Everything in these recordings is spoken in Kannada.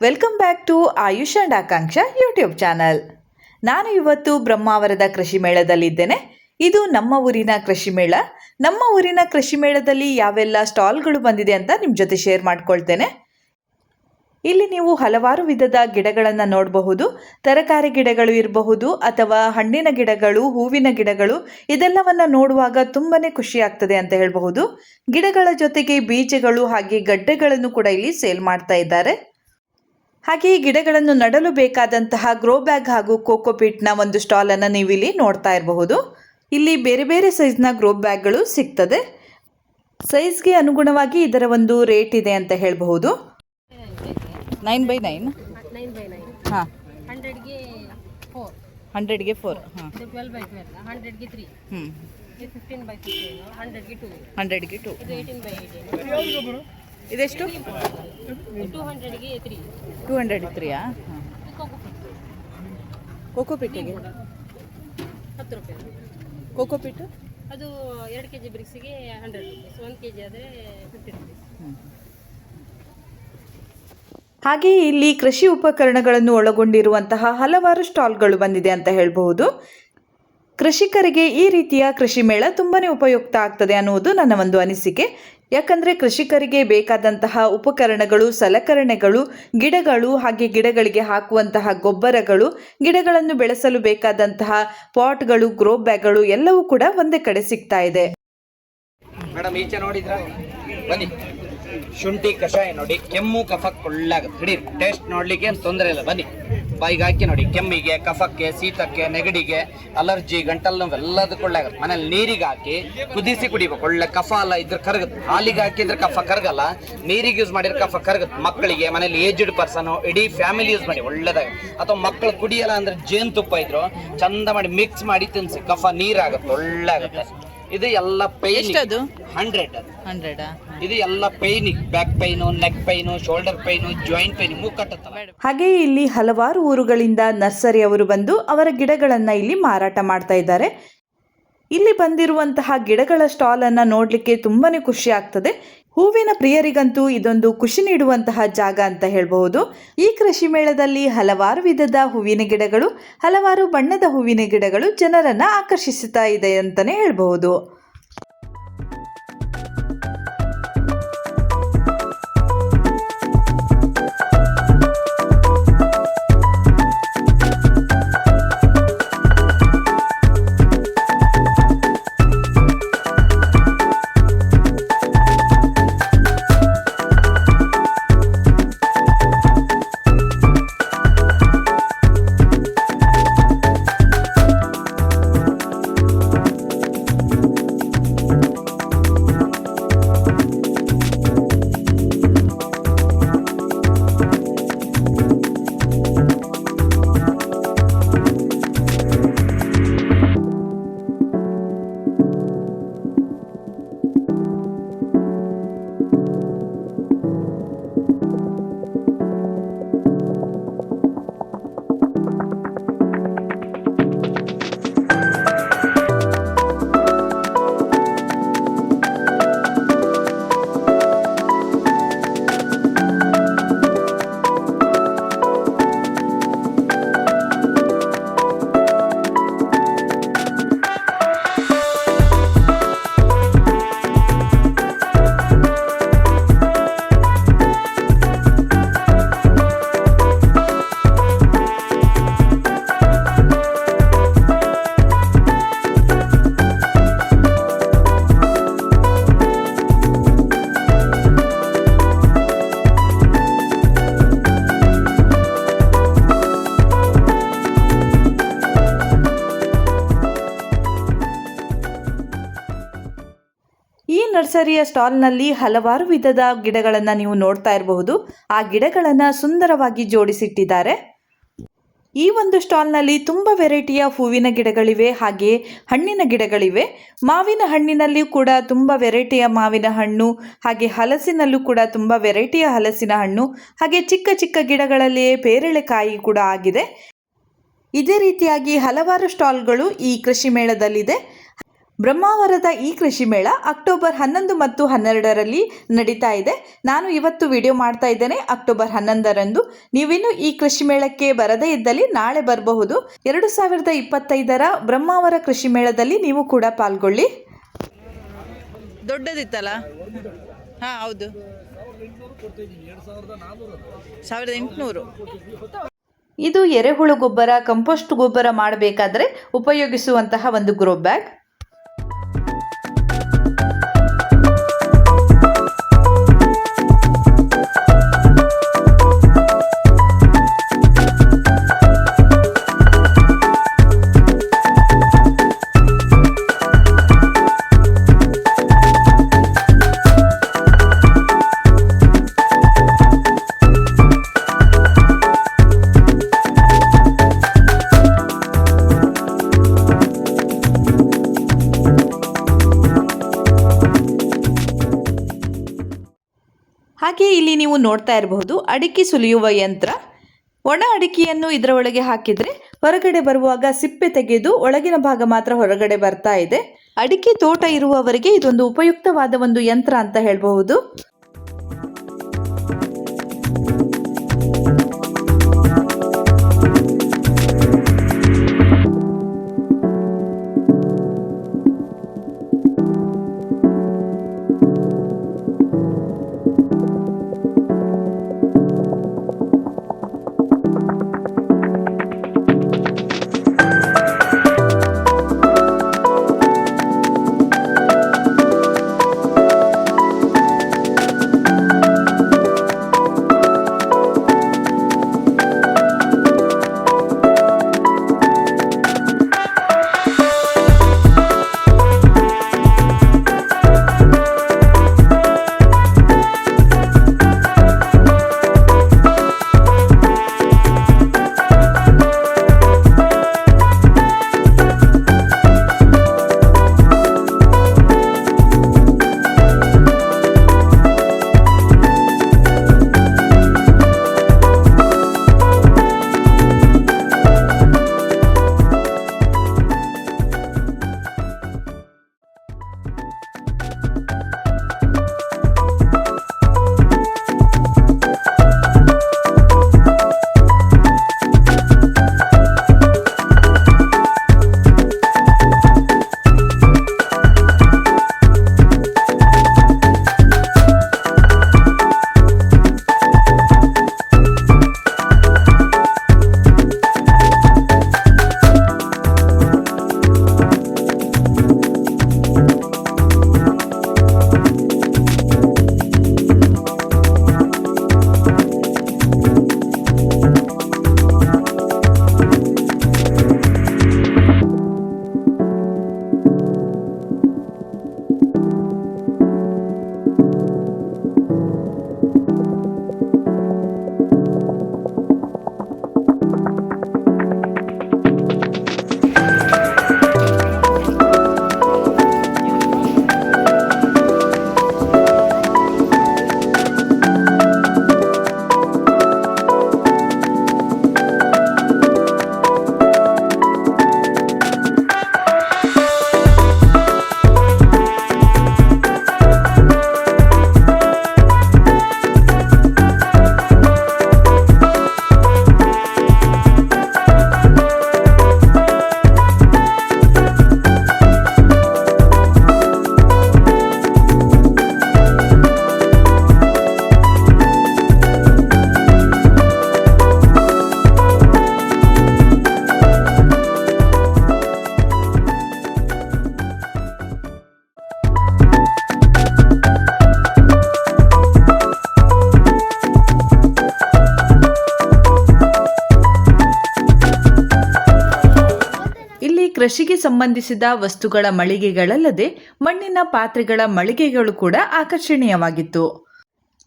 Welcome back to Ayush and Akanksha YouTube channel ನಾನು ಇವತ್ತು ಬ್ರಹ್ಮಾವರದ ಕೃಷಿ ಮೇಳದಲ್ಲಿದ್ದೇನೆ. ಇದು ನಮ್ಮ ಊರಿನ ಕೃಷಿ ಮೇಳ. ನಮ್ಮ ಊರಿನ ಕೃಷಿ ಮೇಳದಲ್ಲಿ ಯಾವೆಲ್ಲ ಸ್ಟಾಲ್ಗಳು ಬಂದಿದೆ ಅಂತ ನಿಮ್ಮ ಜೊತೆ ಶೇರ್ ಮಾಡ್ಕೊಳ್ತೇನೆ. ಇಲ್ಲಿ ನೀವು ಹಲವಾರು ವಿಧದ ಗಿಡಗಳನ್ನು ನೋಡಬಹುದು. ತರಕಾರಿ ಗಿಡಗಳು ಇರಬಹುದು ಅಥವಾ ಹಣ್ಣಿನ ಗಿಡಗಳು, ಹೂವಿನ ಗಿಡಗಳು ಇದೆಲ್ಲವನ್ನು ನೋಡುವಾಗ ತುಂಬಾ ಖುಷಿ ಆಗ್ತದೆ ಅಂತ ಹೇಳಬಹುದು. ಗಿಡಗಳ ಜೊತೆಗೆ ಬೀಜಗಳು ಹಾಗೆ ಗಡ್ಡೆಗಳನ್ನು ಕೂಡ ಇಲ್ಲಿ ಸೇಲ್ ಮಾಡ್ತಾ ಇದ್ದಾರೆ. ಹಾಗೆ ಈ ಗಿಡಗಳನ್ನು ನಡಲು ಬೇಕಾದಂತಹ ಗ್ರೋ ಬ್ಯಾಗ್ ಹಾಗೂ ಕೋಕೋಪಿಟ್ನ ಒಂದು ಸ್ಟಾಲನ್ನು ನೀವು ಇಲ್ಲಿ ನೋಡ್ತಾ ಇರಬಹುದು. ಇಲ್ಲಿ ಬೇರೆ ಬೇರೆ ಸೈಜ್ನ ಗ್ರೋ ಬ್ಯಾಗ್ಗಳು ಸಿಗ್ತದೆ. ಸೈಜ್ಗೆ ಅನುಗುಣವಾಗಿ ಇದರ ಒಂದು ರೇಟ್ ಇದೆ ಅಂತ ಹೇಳಬಹುದು. Nine by nine nine by nine ಹಾಂ. ಹಂಡ್ರೆಡ್ಗೆ ಫೋರ್ ಹಂಡ್ರೆಡ್ಗೆ ಫೋರ್ ಹಾಂ. ಹ್ಞೂ ಹಂಡ್ರೆಡ್ಗೆ ಟೂ ಇದೆಷ್ಟು? ಟೂ ಹಂಡ್ರೆಡ್ ಇತ್ರಿಯಾ ಹಾಂ ಕೋಕೋಪಿಟ್ಟಿಗೆ ಹತ್ತು ರೂಪಾಯಿ. ಕೋಕೋಪಿಟ್ಟು ಅದು ಎರಡು ಕೆ ಜಿ ಬ್ರಿಕ್ಸಿಗೆ ಹಂಡ್ರೆಡ್ ರುಪೀಸ್ ಒಂದು ಕೆ ಜಿ ಆದರೆ ಫಿಫ್ಟಿ ರುಪೀಸ್ ಹಾಗೆಯೇ ಇಲ್ಲಿ ಕೃಷಿ ಉಪಕರಣಗಳನ್ನು ಒಳಗೊಂಡಿರುವಂತಹ ಹಲವಾರು ಸ್ಟಾಲ್ಗಳು ಬಂದಿದೆ ಅಂತ ಹೇಳಬಹುದು. ಕೃಷಿಕರಿಗೆ ಈ ರೀತಿಯ ಕೃಷಿ ಮೇಳ ತುಂಬಾ ಉಪಯುಕ್ತ ಆಗ್ತದೆ ಅನ್ನುವುದು ನನ್ನ ಒಂದು ಅನಿಸಿಕೆ. ಯಾಕಂದರೆ ಕೃಷಿಕರಿಗೆ ಬೇಕಾದಂತಹ ಉಪಕರಣಗಳು, ಸಲಕರಣೆಗಳು, ಗಿಡಗಳು, ಹಾಗೆ ಗಿಡಗಳಿಗೆ ಹಾಕುವಂತಹ ಗೊಬ್ಬರಗಳು, ಗಿಡಗಳನ್ನು ಬೆಳೆಸಲು ಬೇಕಾದಂತಹ ಪಾಟ್ಗಳು, ಗ್ರೋ ಬ್ಯಾಗ್ಗಳು ಎಲ್ಲವೂ ಕೂಡ ಒಂದೇ ಕಡೆ ಸಿಗ್ತಾ ಇದೆ. ಮೇಡಮ್ ಈಚೆ ಬನ್ನಿ. ಶುಂಠಿ ಕಷಾಯ ನೋಡಿ, ಕೆಮ್ಮು ಕಫಕ್ಕೆ ಒಳ್ಳಾಗುತ್ತೆ ಹಿಡೀರಿ. ಟೇಸ್ಟ್ ನೋಡ್ಲಿಕ್ಕೆ ತೊಂದರೆ ಇಲ್ಲ. ಬನ್ನಿ. ಬಾಯಿಗೆ ಹಾಕಿ ನೋಡಿ. ಕೆಮ್ಮಿಗೆ, ಕಫಕ್ಕೆ, ಶೀತಕ್ಕೆ, ನೆಗಡಿಗೆ ಅಲರ್ಜಿ ಗಂಟಲು ನೋವು ಎಲ್ಲದಕ್ಕೂ ಒಳ್ಳಾಗುತ್ತೆ ಮನೇಲಿ ನೀರಿಗೆ ಹಾಕಿ ಕುದಿಸಿ ಕುಡಿಬೇಕು. ಒಳ್ಳೆ ಕಫ ಅಲ್ಲ ಇದ್ರೆ ಕರಗುತ್ತೆ. ಹಾಲಿಗೆ ಹಾಕಿದ್ರೆ ಕಫ ಕರಗಲ್ಲ. ನೀರಿಗೆ ಯೂಸ್ ಮಾಡಿದ್ರೆ ಕಫ ಕರಗುತ್ತೆ. ಮಕ್ಕಳಿಗೆ ಮನೇಲಿ ಏಜ್ಡ್ ಪರ್ಸನ್ ಇಡೀ ಫ್ಯಾಮಿಲಿ ಯೂಸ್ ಮಾಡಿ. ಒಳ್ಳೇದಾಗ. ಅಥವಾ ಮಕ್ಕಳು ಕುಡಿಯಲ್ಲ ಅಂದ್ರೆ ಜೇನು ತುಪ್ಪ ಇದ್ರು, ಚಂದ ಮಾಡಿ ಮಿಕ್ಸ್ ಮಾಡಿ ತಿನ್ಸಿ. ಕಫ ನೀರಾಗುತ್ತೆ. ಒಳ್ಳೆ ಆಗುತ್ತೆ. ಇದು ಎಲ್ಲ ಪೈನ್ ಎಷ್ಟದು? ಹಂಡ್ರೆಡ್ ಹಂಡ್ರೆಡಾ ಇದು ಎಲ್ಲ pain back pain neck pain shoulder pain joint pain ಮೂಗ್ ಕಟ್ಟತ್ತಲ್ಲ. ಹಾಗೆ ಇಲ್ಲಿ ಹಲವಾರು ಊರುಗಳಿಂದ ನರ್ಸರಿ ಅವರು ಬಂದು ಅವರ ಗಿಡಗಳನ್ನು ಇಲ್ಲಿ ಮಾರಾಟ ಮಾಡ್ತಾ ಇದ್ದಾರೆ. ಇಲ್ಲಿ ಬಂದಿರುವಂತಹ ಗಿಡಗಳ ಸ್ಟಾಲ್ ಅನ್ನ ನೋಡಲಿಕ್ಕೆ ತುಂಬಾನೇ ಖುಷಿ ಆಗ್ತದೆ. ಹೂವಿನ ಪ್ರಿಯರಿಗಂತೂ ಇದೊಂದು ಖುಷಿ ನೀಡುವಂತಹ ಜಾಗ ಅಂತ ಹೇಳಬಹುದು. ಈ ಕೃಷಿ ಮೇಳದಲ್ಲಿ ಹಲವಾರು ವಿಧದ ಹೂವಿನ ಗಿಡಗಳು, ಹಲವಾರು ಬಣ್ಣದ ಹೂವಿನ ಗಿಡಗಳು ಜನರನ್ನು ಆಕರ್ಷಿಸುತ್ತಾ ಇದೆ ಅಂತಾನೆ ಹೇಳಬಹುದು. ನರ್ಸರಿಯ ಸ್ಟಾಲ್ನಲ್ಲಿ ಹಲವಾರು ವಿಧದ ಗಿಡಗಳನ್ನು ನೀವು ನೋಡ್ತಾ ಇರಬಹುದು. ಆ ಗಿಡಗಳನ್ನು ಸುಂದರವಾಗಿ ಜೋಡಿಸಿಟ್ಟಿದ್ದಾರೆ. ಈ ಒಂದು ಸ್ಟಾಲ್ನಲ್ಲಿ ತುಂಬ ವೆರೈಟಿಯ ಹೂವಿನ ಗಿಡಗಳಿವೆ, ಹಾಗೆ ಹಣ್ಣಿನ ಗಿಡಗಳಿವೆ. ಮಾವಿನ ಹಣ್ಣಿನಲ್ಲಿಯೂ ಕೂಡ ತುಂಬ ವೆರೈಟಿಯ ಮಾವಿನ ಹಣ್ಣು, ಹಾಗೆ ಹಲಸಿನಲ್ಲೂ ಕೂಡ ತುಂಬ ವೆರೈಟಿಯ ಹಲಸಿನ ಹಣ್ಣು, ಹಾಗೆ ಚಿಕ್ಕ ಚಿಕ್ಕ ಗಿಡಗಳಲ್ಲಿಯೇ ಪೇರಳೆಕಾಯಿ ಕೂಡ ಆಗಿದೆ. ಇದೇ ರೀತಿಯಾಗಿ ಹಲವಾರು ಸ್ಟಾಲ್ಗಳು ಈ ಕೃಷಿ ಮೇಳದಲ್ಲಿದೆ. ಬ್ರಹ್ಮಾವರದ ಈ ಕೃಷಿ ಮೇಳ ಅಕ್ಟೋಬರ್ ಹನ್ನೊಂದು ಮತ್ತು ಹನ್ನೆರಡರಲ್ಲಿ ನಡೀತಾ ಇದೆ. ನಾನು ಇವತ್ತು ವಿಡಿಯೋ ಮಾಡ್ತಾ ಇದ್ದೇನೆ ಅಕ್ಟೋಬರ್ ಹನ್ನೊಂದರಂದು. ನೀವಿನ್ನು ಈ ಕೃಷಿ ಮೇಳಕ್ಕೆ ಬರದೇ ಇದ್ದಲ್ಲಿ ನಾಳೆ ಬರಬಹುದು. ಎರಡು ಸಾವಿರದ ಇಪ್ಪತ್ತೈದರ ಬ್ರಹ್ಮಾವರ ಕೃಷಿ ಮೇಳದಲ್ಲಿ ನೀವು ಕೂಡ ಪಾಲ್ಗೊಳ್ಳಿ. ದೊಡ್ಡದಿತ್ತಲ್ಲ? ಹಾ ಹೌದು. ಸಾವಿರದ ಎಂಟುನೂರು. ಇದು ಎರೆಹುಳು ಗೊಬ್ಬರ ಕಂಪೋಸ್ಟ್ ಗೊಬ್ಬರ ಮಾಡಬೇಕಾದ್ರೆ ಉಪಯೋಗಿಸುವಂತಹ ಒಂದು ಗ್ರೋ ಬ್ಯಾಗ್. ನೋಡ್ತಾ ಇರಬಹುದು. ಅಡಿಕೆ ಸುಲಿಯುವ ಯಂತ್ರ. ಒಣ ಅಡಿಕೆಯನ್ನು ಇದರ ಒಳಗೆ ಹಾಕಿದರೆ ಹೊರಗಡೆ ಬರುವಾಗ ಸಿಪ್ಪೆ ತೆಗೆದು ಒಳಗಿನ ಭಾಗ ಮಾತ್ರ ಹೊರಗಡೆ ಬರ್ತಾ ಇದೆ. ಅಡಿಕೆ ತೋಟ ಇರುವವರಿಗೆ ಇದೊಂದು ಉಪಯುಕ್ತವಾದ ಒಂದು ಯಂತ್ರ ಅಂತ ಹೇಳಬಹುದು. ಕೃಷಿಗೆ ಸಂಬಂಧಿಸಿದ ವಸ್ತುಗಳ ಮಳಿಗೆಗಳಲ್ಲದೆ ಮಣ್ಣಿನ ಪಾತ್ರೆಗಳ ಮಳಿಗೆಗಳು ಕೂಡ ಆಕರ್ಷಣೀಯವಾಗಿತ್ತು.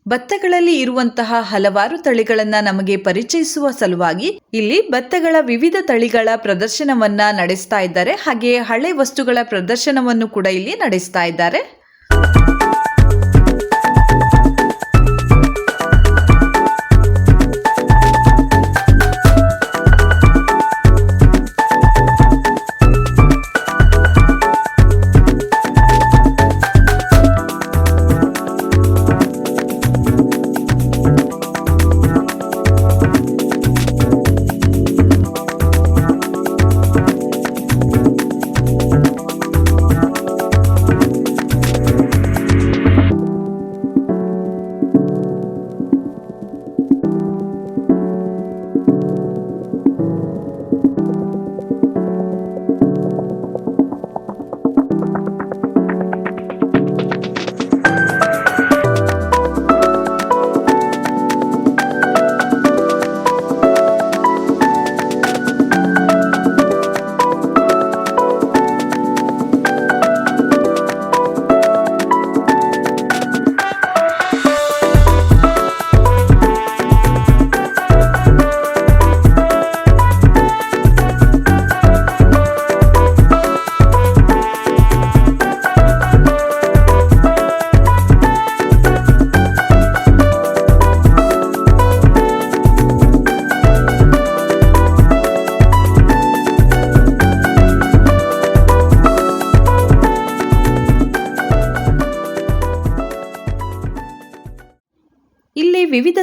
ಭತ್ತಗಳಲ್ಲಿ ಇರುವಂತಹ ಹಲವಾರು ತಳಿಗಳನ್ನ ನಮಗೆ ಪರಿಚಯಿಸುವ ಸಲುವಾಗಿ ಇಲ್ಲಿ ಭತ್ತಗಳ ವಿವಿಧ ತಳಿಗಳ ಪ್ರದರ್ಶನವನ್ನ ನಡೆಸ್ತಾ ಇದ್ದಾರೆ. ಹಾಗೆ ಹಳೆ ವಸ್ತುಗಳ ಪ್ರದರ್ಶನವನ್ನು ಕೂಡ ಇಲ್ಲಿ ನಡೆಸ್ತಾ ಇದ್ದಾರೆ.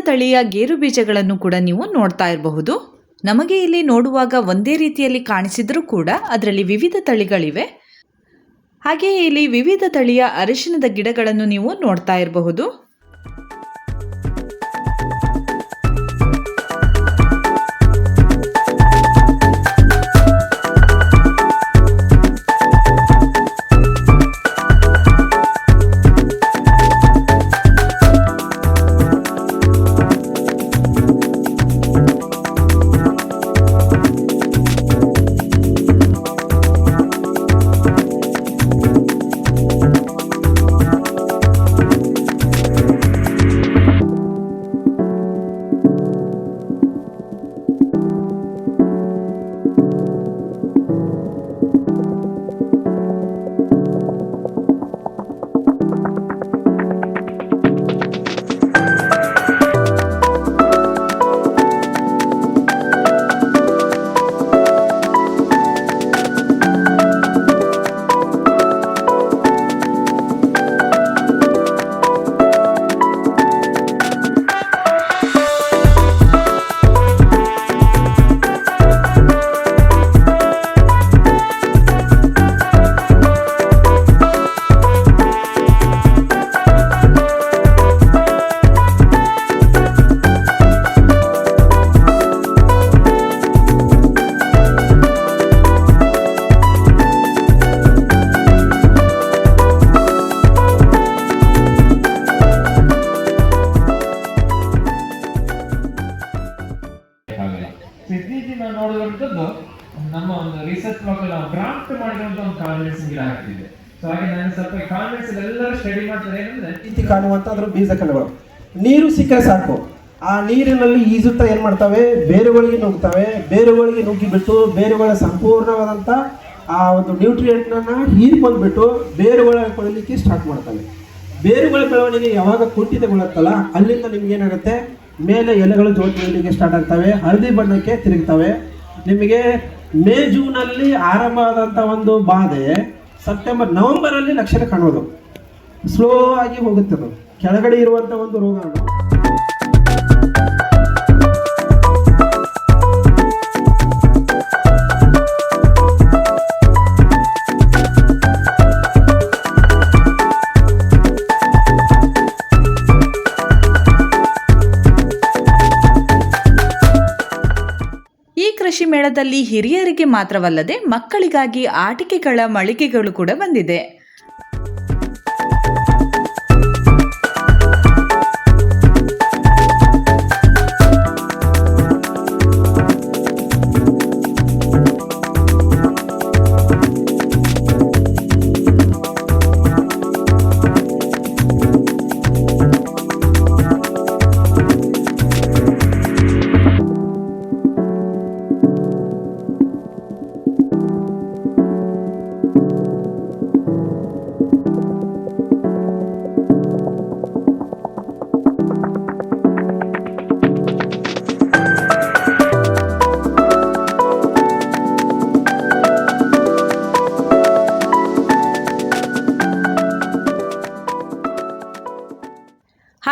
ತಳಿಯ ಗೇರು ಬೀಜಗಳನ್ನು ಕೂಡ ನೀವು ನೋಡ್ತಾ ಇರಬಹುದು. ನಮಗೆ ಇಲ್ಲಿ ನೋಡುವಾಗ ಒಂದೇ ರೀತಿಯಲ್ಲಿ ಕಾಣಿಸಿದರೂ ಕೂಡ ಅದರಲ್ಲಿ ವಿವಿಧ ತಳಿಗಳಿವೆ. ಹಾಗೆಯೇ ಇಲ್ಲಿ ವಿವಿಧ ತಳಿಯ ಅರಿಶಿನದ ಗಿಡಗಳನ್ನು ನೀವು ನೋಡ್ತಾ ಇರಬಹುದು. ಮಾಡಿರುವಂತ ಒಂದು ಕಾನ್ಫಿಡೆನ್ಸ್ ಗಿಡ ಸೊ ಹಾಗೆ ನಾನು ಸ್ವಲ್ಪ ಕಾನ್ಫಿಡೆನ್ಸ್ ಎಲ್ಲರೂ ಸ್ಟಡಿ ಮಾಡ್ತಾರೆ ಏನಂದ್ರೆ ರೀತಿ ಕಾಣುವಂತ ಅದ್ರ ಬೀಜ ಕಣಗಳು ನೀರು ಸಿಕ್ಕರೆ ಸಾಕು. ಆ ನೀರಿನಲ್ಲಿ ಈಜುತ್ತಾ ಏನು ಮಾಡ್ತವೆ? ಬೇರುಗಳಿಗೆ ನುಗ್ತವೆ. ಬೇರುಗಳಿಗೆ ನುಗ್ಗಿಬಿಟ್ಟು ಬೇರುಗಳ ಸಂಪೂರ್ಣವಾದಂಥ ಆ ಒಂದು ನ್ಯೂಟ್ರಿಯೆಂಟ್ನ ಹೀರ್ಕೊಂಡ್ಬಿಟ್ಟು ಬೇರುಗಳ ಕೊಡಲಿಕ್ಕೆ ಸ್ಟಾರ್ಟ್ ಮಾಡ್ತವೆ. ಬೇರುಗಳ ಬೆಳವಣಿಗೆ ಯಾವಾಗ ಕುಂಠಿತಗೊಳ್ಳುತ್ತಲ್ಲ, ಅಲ್ಲಿಂದ ನಿಮ್ಗೆ ಏನಾಗುತ್ತೆ? ಮೇಲೆ ಎಲೆಗಳು ಜೋಡಿಗೆ ಸ್ಟಾರ್ಟ್ ಆಗ್ತವೆ, ಹಳದಿ ಬಣ್ಣಕ್ಕೆ ತಿರುಗ್ತವೆ. ನಿಮಗೆ ಮೇ ಜೂನಲ್ಲಿ ಆರಂಭ ಆದಂಥ ಒಂದು ಬಾಧೆ ಸೆಪ್ಟೆಂಬರ್ ನವೆಂಬರಲ್ಲಿ ಲಕ್ಷಣ ಕಾಣೋದು ಸ್ಲೋ ಆಗಿ ಹೋಗುತ್ತೆ ಅದು. ಕೆಳಗಡೆ ಇರುವಂಥ ಒಂದು ರೋಗ ಮೇಳದಲ್ಲಿ ಹಿರಿಯರಿಗೆ ಮಾತ್ರವಲ್ಲದೆ ಮಕ್ಕಳಿಗಾಗಿ ಆಟಿಕೆಗಳ ಮಳಿಗೆಗಳು ಕೂಡ ಬಂದಿದೆ.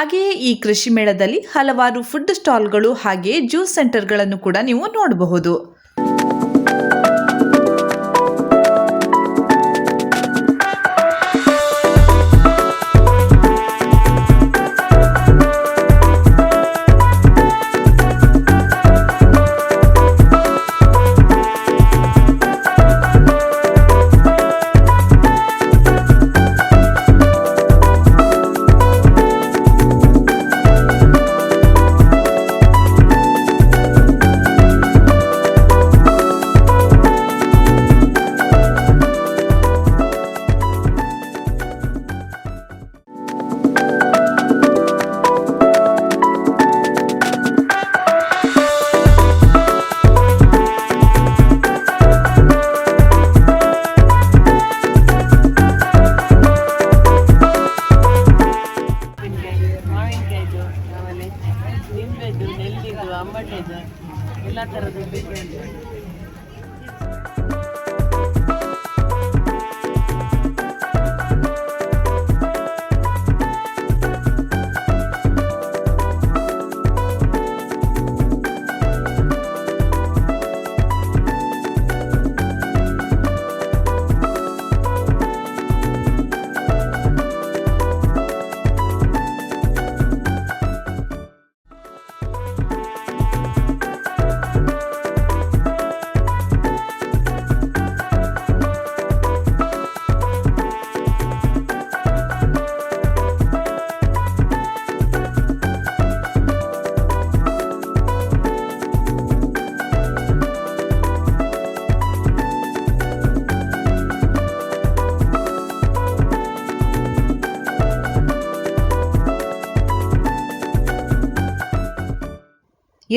ಹಾಗೆಯೇ ಈ ಕೃಷಿ ಮೇಳದಲ್ಲಿ ಹಲವಾರು ಫುಡ್ ಸ್ಟಾಲ್ಗಳು ಹಾಗೆಯೇ ಜ್ಯೂಸ್ ಸೆಂಟರ್ಗಳನ್ನು ಕೂಡ ನೀವು ನೋಡಬಹುದು.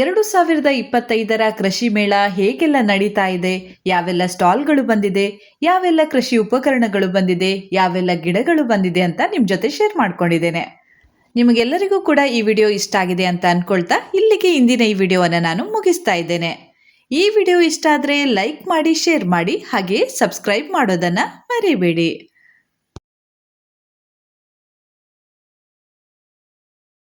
ಎರಡು ಸಾವಿರದ ಇಪ್ಪತ್ತೈದರ ಕೃಷಿ ಮೇಳ ಹೇಗೆಲ್ಲ ನಡೀತಾ ಇದೆ? ಯಾವೆಲ್ಲ ಸ್ಟಾಲ್ಗಳು ಬಂದಿದೆ? ಯಾವೆಲ್ಲ ಕೃಷಿ ಉಪಕರಣಗಳು ಬಂದಿದೆ? ಯಾವೆಲ್ಲ ಗಿಡಗಳು ಬಂದಿದೆ ಅಂತ ನಿಮ್ಮ ಜೊತೆ ಶೇರ್ ಮಾಡ್ಕೊಂಡಿದ್ದೇನೆ. ನಿಮಗೆಲ್ಲರಿಗೂ ಕೂಡ ಈ ವಿಡಿಯೋ ಇಷ್ಟ ಆಗಿದೆ ಅಂತ ಅಂದ್ಕೊಳ್ತಾ ಇಲ್ಲಿಗೆ ಇಂದಿನ ಈ ವಿಡಿಯೋವನ್ನು ನಾನು ಮುಗಿಸ್ತಾ ಇದ್ದೇನೆ. ಈ ವಿಡಿಯೋ ಇಷ್ಟ ಆದರೆ ಲೈಕ್ ಮಾಡಿ, ಶೇರ್ ಮಾಡಿ ಹಾಗೆ ಸಬ್ಸ್ಕ್ರೈಬ್ ಮಾಡೋದನ್ನು ಮರಿಬೇಡಿ.